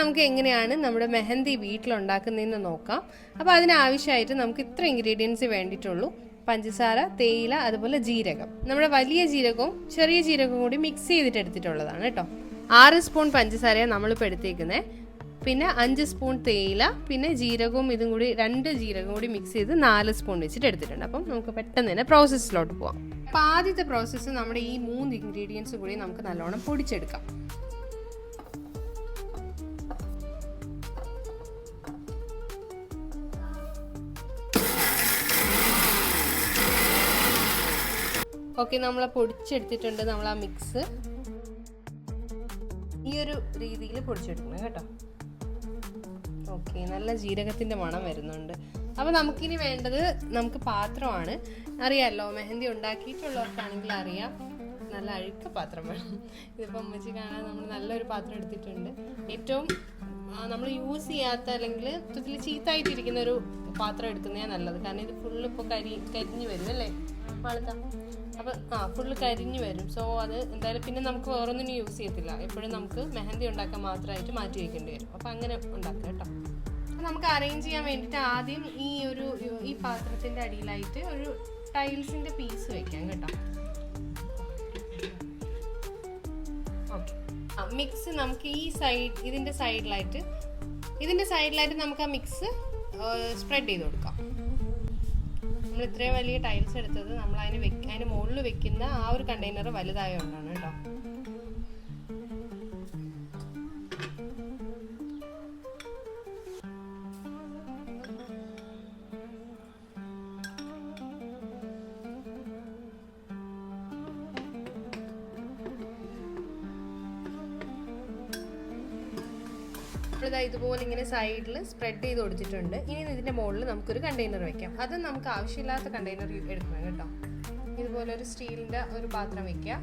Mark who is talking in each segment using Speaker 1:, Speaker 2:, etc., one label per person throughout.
Speaker 1: നമുക്ക് എങ്ങനെയാണ് നമ്മുടെ മെഹന്തി വീട്ടിലുണ്ടാക്കുന്നതെന്ന് നോക്കാം. അപ്പോൾ അതിനാവശ്യമായിട്ട് നമുക്ക് ഇത്ര ഇൻഗ്രീഡിയൻസ് വേണ്ടിയിട്ടുള്ളൂ. പഞ്ചസാര തേയില അതുപോലെ ജീരകം. നമ്മുടെ വലിയ ജീരകവും ചെറിയ ജീരകവും കൂടി മിക്സ് ചെയ്തിട്ട് എടുത്തിട്ടുള്ളതാണ് കേട്ടോ. ആറ് സ്പൂൺ പഞ്ചസാരയാണ് നമ്മളിപ്പോൾ എടുത്തേക്കുന്നത് പിന്നെ അഞ്ച് സ്പൂൺ തേയില പിന്നെ ജീരകവും ഇതും കൂടി രണ്ട് ജീരകവും കൂടി മിക്സ് ചെയ്ത് നാല് സ്പൂൺ വെച്ചിട്ട് എടുത്തിട്ടുണ്ട്. അപ്പം നമുക്ക് പെട്ടെന്ന് തന്നെ പ്രോസസ്സിലോട്ട് പോവാം. അപ്പോൾ ആദ്യത്തെ പ്രോസസ്സ് നമ്മുടെ ഈ മൂന്ന് ഇൻഗ്രീഡിയൻസ് കൂടി നമുക്ക് നല്ലോണം പൊടിച്ചെടുക്കാം. ഓക്കെ നമ്മൾ പൊടിച്ചെടുത്തിട്ടുണ്ട് നമ്മൾ ആ മിക്സ് ഈ ഒരു രീതിയിൽ പൊടിച്ചെടുക്കണം കേട്ടോ. ഓക്കെ നല്ല ജീരകത്തിന്റെ മണം വരുന്നുണ്ട്. അപ്പോൾ നമുക്കിനി വേണ്ടത് നമുക്ക് പാത്രമാണ്. അറിയാമല്ലോ മെഹന്തി ഉണ്ടാക്കിയിട്ടുള്ളവർക്കാണെങ്കിൽ അറിയാം. നല്ല അഴുക്ക പാത്രം വേണം. ഇതിപ്പോൾ അമ്മച്ച് കാണാൻ നമ്മൾ നല്ലൊരു പാത്രം എടുത്തിട്ടുണ്ട്. ഏറ്റവും നമ്മൾ യൂസ് ചെയ്യാത്ത അല്ലെങ്കിൽ ഇതിൽ ചീത്തായിട്ടിരിക്കുന്ന ഒരു പാത്രം എടുക്കുന്നതാണ് നല്ലത്. കാരണം ഇത് ഫുള്ള് ഇപ്പോൾ കരി കരിഞ്ഞു വരും അല്ലേ മാളത്ത അപ്പം ആ ഫുള്ള് കരിഞ്ഞു വരും. സോ അത് എന്തായാലും പിന്നെ നമുക്ക് വേറൊന്നും യൂസ് ചെയ്യത്തില്ല. എപ്പോഴും നമുക്ക് മെഹന്തി ഉണ്ടാക്കാൻ മാത്രമായിട്ട് മാറ്റി വയ്ക്കേണ്ടി വരും. അപ്പം അങ്ങനെ ഉണ്ടാക്കുക കേട്ടോ. നമുക്ക് അറേഞ്ച് ചെയ്യാൻ വേണ്ടിയിട്ട് ആദ്യം ഈ ഒരു ഈ പാത്രത്തിന്റെ അടിയിലായിട്ട് ഒരു ടൈൽസിന്റെ പീസ് വെക്കാം കേട്ടോ. ഓക്കെ മിക്സ് നമുക്ക് ഈ സൈഡ് ഇതിന്റെ സൈഡിലായിട്ട് ഇതിന്റെ സൈഡിലായിട്ട് നമുക്ക് ആ മിക്സ് സ്പ്രെഡ് ചെയ്ത് കൊടുക്കാം. ഇത്രയും വലിയ ടൈൽസ് എടുത്തത് നമ്മൾ അതിന് വെക്ക അതിന് മുകളിൽ വെക്കുന്ന ആ ഒരു കണ്ടെയ്നർ വലുതായതുകൊണ്ടാണ് കേട്ടോ. നമ്മളിതാ ഇതുപോലെ ഇങ്ങനെ സൈഡിൽ സ്പ്രെഡ് ചെയ്ത് കൊടുത്തിട്ടുണ്ട് ഇനി ഇതിന്റെ മുകളിൽ നമുക്കൊരു കണ്ടെയ്നർ വെക്കാം. അത് നമുക്ക് ആവശ്യമില്ലാത്ത കണ്ടെയ്നർ എടുക്കണം കേട്ടോ. ഇതുപോലെ ഒരു സ്റ്റീലിന്റെ ഒരു പാത്രം വെക്കുക.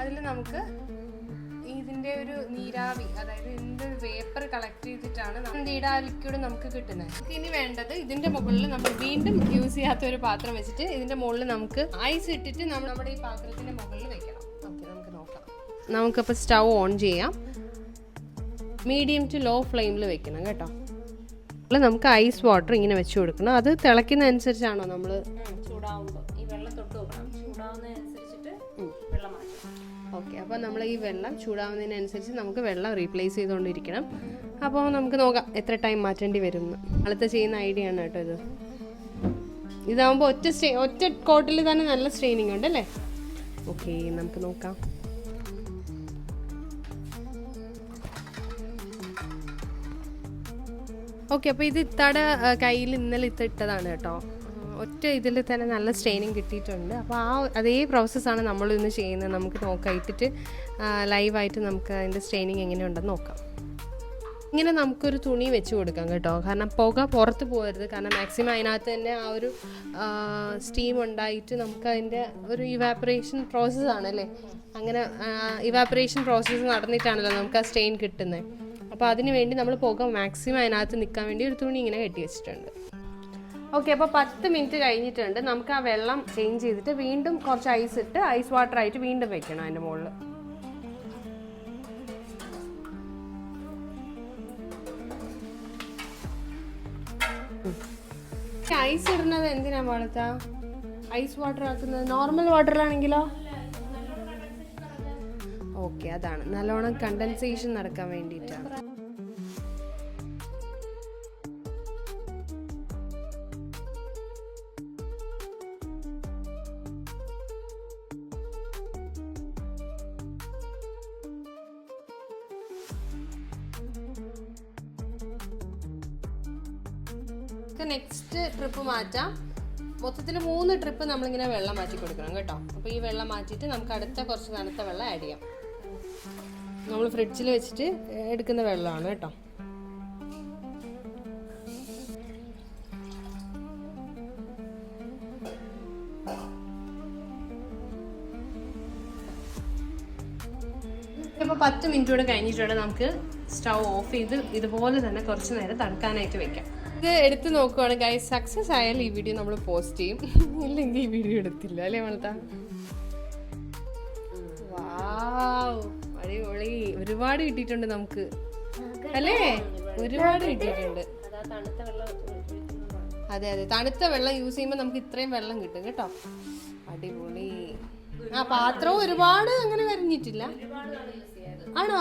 Speaker 1: അതിൽ നമുക്ക് ഇതിന്റെ ഒരു നീരാവി അതായത് ഇതിന്റെ ഒരു വേപ്പർ കളക്ട് ചെയ്തിട്ടാണ് ആ ലിക്വിഡ് നമുക്ക് കിട്ടുന്നത്. നമുക്ക് ഇനി വേണ്ടത് ഇതിന്റെ മുകളിൽ നമ്മൾ വീണ്ടും യൂസ് ചെയ്യാത്ത ഒരു പാത്രം വെച്ചിട്ട് ഇതിന്റെ മുകളിൽ നമുക്ക് ഐസ് ഇട്ടിട്ട് നമ്മൾ നമ്മുടെ ഈ പാത്രത്തിന്റെ മുകളിൽ വെക്കണം. ഓക്കെ നമുക്ക് നോക്കാം. നമുക്കപ്പോൾ സ്റ്റൗ ഓൺ ചെയ്യാം. മീഡിയം ടു ലോ ഫ്ലെയിമിൽ വെക്കണം കേട്ടോ. അപ്പോൾ നമുക്ക് ഐസ് വാട്ടർ ഇങ്ങനെ വെച്ച് കൊടുക്കണം. അത് തിളയ്ക്കുന്ന അനുസരിച്ചാണോ നമ്മൾ
Speaker 2: ചൂടാവുമ്പോൾ ഈ വെള്ളം തൊട്ട് നോക്കണം ചൂടാവുന്നതിനനുസരിച്ചിട്ട് വെള്ളം
Speaker 1: ഓക്കെ അപ്പോൾ നമ്മൾ ഈ വെള്ളം ചൂടാവുന്നതിനനുസരിച്ച് നമുക്ക് വെള്ളം റീപ്ലേസ് ചെയ്തുകൊണ്ടിരിക്കണം അപ്പോൾ നമുക്ക് നോക്കാം എത്ര ടൈം മാറ്റേണ്ടി വരും അടുത്ത ചെയ്യുന്ന ഐഡിയ ആണ് കേട്ടോ ഇത്. ഇതാവുമ്പോൾ ഒറ്റ സ്റ്റേ ഒറ്റ കോട്ടിൽ തന്നെ നല്ല സ്ട്രെയിനിങ് ഉണ്ട് അല്ലേ ഓക്കെ നമുക്ക് നോക്കാം. ഓക്കെ അപ്പോൾ ഇത് ഇത്തടെ കയ്യിൽ ഇന്നലെ ഇത്ത ഇട്ടതാണ് കേട്ടോ. ഒറ്റ ഇതിൽ തന്നെ നല്ല സ്ട്രെയിനിങ് കിട്ടിയിട്ടുണ്ട്. അപ്പോൾ ആ അതേ പ്രോസസ്സാണ് നമ്മൾ ഇന്ന് ചെയ്യുന്നത്. നമുക്ക് നോക്കാം. ഇട്ടിട്ട് ലൈവായിട്ട് നമുക്ക് അതിന്റെ സ്ട്രെയിനിങ് എങ്ങനെയുണ്ടെന്ന് നോക്കാം. ഇങ്ങനെ നമുക്കൊരു തുണി വെച്ച് കൊടുക്കാം കേട്ടോ. കാരണം പുക പുറത്ത് പോകരുത്. കാരണം മാക്സിമം അതിനകത്ത് തന്നെ ആ ഒരു സ്റ്റീം ഉണ്ടായിട്ട് നമുക്ക് അതിന്റെ ഒരു ഇവാപ്പറേഷൻ പ്രോസസ്സാണല്ലേ അങ്ങനെ ഇവാപ്പറേഷൻ പ്രോസസ്സ് നടന്നിട്ടാണല്ലോ നമുക്ക് ആ സ്റ്റെയിൻ കിട്ടുന്നത്. അപ്പോൾ അതിന് വേണ്ടി നമ്മൾ പുക മാക്സിമം അതിനകത്ത് നിൽക്കാൻ വേണ്ടി ഒരു തുണി ഇങ്ങനെ കെട്ടി വെച്ചിട്ടുണ്ട്. ഓക്കെ അപ്പോൾ പത്ത് മിനിറ്റ് കഴിഞ്ഞിട്ടുണ്ട്. നമുക്ക് ആ വെള്ളം ചേഞ്ച് ചെയ്തിട്ട് വീണ്ടും കുറച്ച് ഐസ് ഇട്ട് ഐസ് വാട്ടർ ആയിട്ട് വീണ്ടും വെക്കണം അതിന്റെ മുകളിൽ. ഐസ് ഇടുന്നത് എന്തിനാ പാടത്ത ഐസ് വാട്ടർ ആക്കുന്നത് നോർമൽ വാട്ടറിലാണെങ്കിലോ? ഓക്കെ അതാണ്. നല്ലോണം കണ്ടൻസേഷൻ നടക്കാൻ വേണ്ടിയിട്ടാണ്. നെക്സ്റ്റ് ട്രിപ്പ് മാറ്റാം. മൊത്തത്തിൽ മൂന്ന് ട്രിപ്പ് നമ്മളിങ്ങനെ വെള്ളം മാറ്റി കൊടുക്കണം കേട്ടോ. അപ്പോൾ ഈ വെള്ളം മാറ്റിയിട്ട് നമുക്ക് അടുത്ത കുറച്ച് തണുത്ത വെള്ളം ആഡ് ചെയ്യാം. നമ്മൾ ഫ്രിഡ്ജിൽ വെച്ചിട്ട് എടുക്കുന്ന വെള്ളമാണ് കേട്ടോ. ഇപ്പോൾ പത്ത് മിനിറ്റ് കൂടെ കഴിഞ്ഞിട്ടുണ്ട് നമുക്ക് സ്റ്റൗ ഓഫ് ചെയ്ത് ഇതുപോലെ തന്നെ കുറച്ച് നേരം തണുക്കാനായിട്ട് വെക്കാം. ഇത് എടുത്ത് നോക്കുവാണ്. ഗൈസ് സക്സസ് ആയാൽ ഈ വീഡിയോ നമ്മൾ പോസ്റ്റ് ചെയ്യും. ഇല്ലെങ്കിൽ ഈ വീഡിയോ എടുത്തില്ല. അല്ലേ മണത്ത? വാവ് ഒരുപാട് കിട്ടിയിട്ടുണ്ട് നമുക്ക്. അല്ലേ? ഒരുപാട് കിട്ടിയിട്ടുണ്ട്.
Speaker 2: അതാ
Speaker 1: അതെ. തണുത്ത വെള്ളം യൂസ് ചെയ്യുമ്പോൾ നമുക്ക് ഇത്രയും വെള്ളം കിട്ടും കേട്ടോ. അടിപൊളി. ആ പാത്രവും ഒരുപാട് അങ്ങനെ വരഞ്ഞിട്ടില്ല. ആണോ?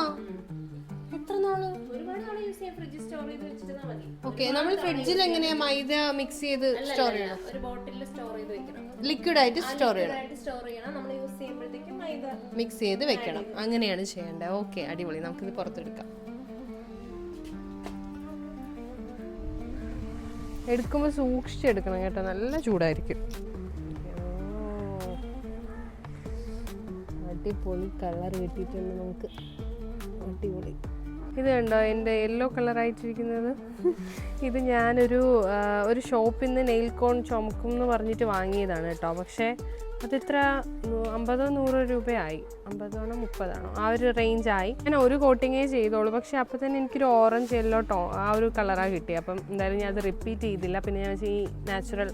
Speaker 1: എത്ര നാൾ?
Speaker 2: ഒരുപാട് യൂസ് ചെയ്യാം. സ്റ്റോർ ചെയ്ത് വെച്ചിരുന്നാൽ മതി.
Speaker 1: ഓക്കെ നമ്മൾ ഫ്രിഡ്ജിൽ എങ്ങനെയാ മൈദ മിക്സ് ചെയ്ത് സ്റ്റോർ ചെയ്യണം
Speaker 2: ഒരു ബോട്ടിലിൽ സ്റ്റോർ ചെയ്ത് വെക്കണം.
Speaker 1: ലിക്വിഡ് ആയിട്ട് സ്റ്റോർ ചെയ്യണം.
Speaker 2: സ്റ്റോർ ചെയ്യണം. നമ്മൾ യൂസ് ചെയ്യുമ്പോഴത്തേക്കും മൈദ
Speaker 1: മിക്സ് ചെയ്ത് വെക്കണം. അങ്ങനെയാണ് ചെയ്യേണ്ടത്. ഓക്കെ അടിപൊളി. നമുക്കിത് പുറത്തെടുക്കാം. എടുക്കുമ്പോൾ സൂക്ഷിച്ചെടുക്കണം കേട്ടോ. നല്ല ചൂടായിരിക്കും. അടിപൊളി കളർ കിട്ടിയിട്ടുണ്ട് നമുക്ക്. അടിപൊളി. ഇത് കണ്ടോ? എന്റെ യെല്ലോ കളറായിട്ടിരിക്കുന്നത് ഇത് ഞാനൊരു ഒരു ഷോപ്പിൽ നിന്ന് നെയിൽ കോൺ ചുമക്കും എന്ന് പറഞ്ഞിട്ട് വാങ്ങിയതാണ് കേട്ടോ. പക്ഷേ അതിത്ര? അമ്പതോ നൂറോ രൂപയായി. അമ്പതാണോ മുപ്പതാണോ? ആ ഒരു റേഞ്ചായി ഞാൻ ഒരു കോട്ടിങ്ങേ ചെയ്തോളൂ. പക്ഷേ അപ്പോൾ തന്നെ എനിക്കൊരു ഓറഞ്ച് യെല്ലോ ടോ ആ ഒരു കളറാണ് കിട്ടിയത് അപ്പം എന്തായാലും ഞാൻ അത് റിപ്പീറ്റ് ചെയ്തില്ല. പിന്നെ ഞാൻ ഈ നാച്ചുറൽ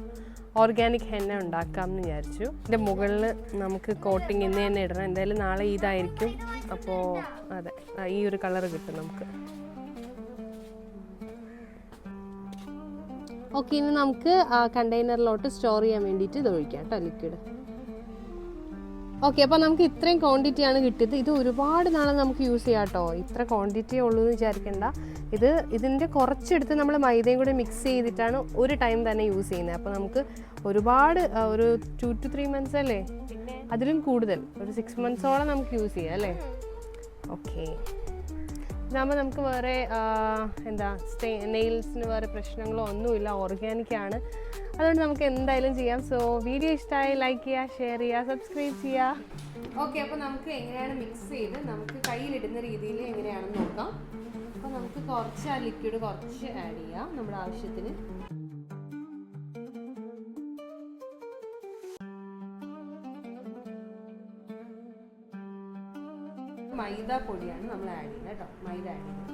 Speaker 1: ഓർഗാനിക് ഹെന്ന ഉണ്ടാക്കാം എന്ന് വിചാരിച്ചു. ഇതിന്റെ മുകളിൽ നമുക്ക് കോട്ടിങ് ഇന്ന് തന്നെ ഇടണം. എന്തായാലും നാളെ ഇതായിരിക്കും. അപ്പോൾ അതെ ഈ ഒരു കളർ കിട്ടും നമുക്ക്. ഓക്കെ ഇനി നമുക്ക് കണ്ടെയ്നറിലോട്ട് സ്റ്റോർ ചെയ്യാൻ വേണ്ടിയിട്ട് ഇത് ഒഴിക്കാം കേട്ടോ ലിക്വിഡ് ഓക്കെ അപ്പോൾ നമുക്ക് ഇത്രയും ക്വാണ്ടിറ്റിയാണ് കിട്ടിയത്. ഇത് ഒരുപാട് നാളെ നമുക്ക് യൂസ് ചെയ്യാം കേട്ടോ ഇത്ര ക്വാണ്ടിറ്റിയേ ഉള്ളൂ എന്ന് വിചാരിക്കേണ്ട. ഇത് ഇതിന്റെ കുറച്ചെടുത്ത് നമ്മൾ മൈദയും കൂടി മിക്സ് ചെയ്തിട്ടാണ് ഒരു ടൈം തന്നെ യൂസ് ചെയ്യുന്നത്. അപ്പോൾ നമുക്ക് ഒരുപാട് ഒരു ടു ടു ത്രീ മന്ത്സ് അല്ലേ? അതിലും കൂടുതൽ. ഒരു സിക്സ് മന്ത്സോളം നമുക്ക് യൂസ് ചെയ്യാം അല്ലേ? ഓക്കെ ഇതാകുമ്പോൾ നമുക്ക് വേറെ എന്താ സ്റ്റേ നെയിൽസിന് വേറെ പ്രശ്നങ്ങളോ ഒന്നുമില്ല. ഓർഗാനിക് ആണ്. അതുകൊണ്ട് നമുക്ക് എന്തായാലും ചെയ്യാം. സോ വീഡിയോ ഇഷ്ടമായി ലൈക്ക് ചെയ്യുക ഷെയർ ചെയ്യുക സബ്സ്ക്രൈബ് ചെയ്യുക. ഓക്കെ അപ്പോൾ നമുക്ക് എങ്ങനെയാണ് മിക്സ് ചെയ്ത് നമുക്ക് കയ്യിലിടുന്ന രീതിയിൽ എങ്ങനെയാണെന്ന് നോക്കാം. അപ്പോൾ നമുക്ക് കുറച്ച് ആ ലിക്വിഡ് കുറച്ച് ആഡ് ചെയ്യാം നമ്മുടെ ആവശ്യത്തിന്. മൈദ പൊടിയാണ് നമ്മൾ ആഡ് ചെയ്യുന്നത് കേട്ടോ. മൈദ ആഡ് ചെയ്യുന്നത്.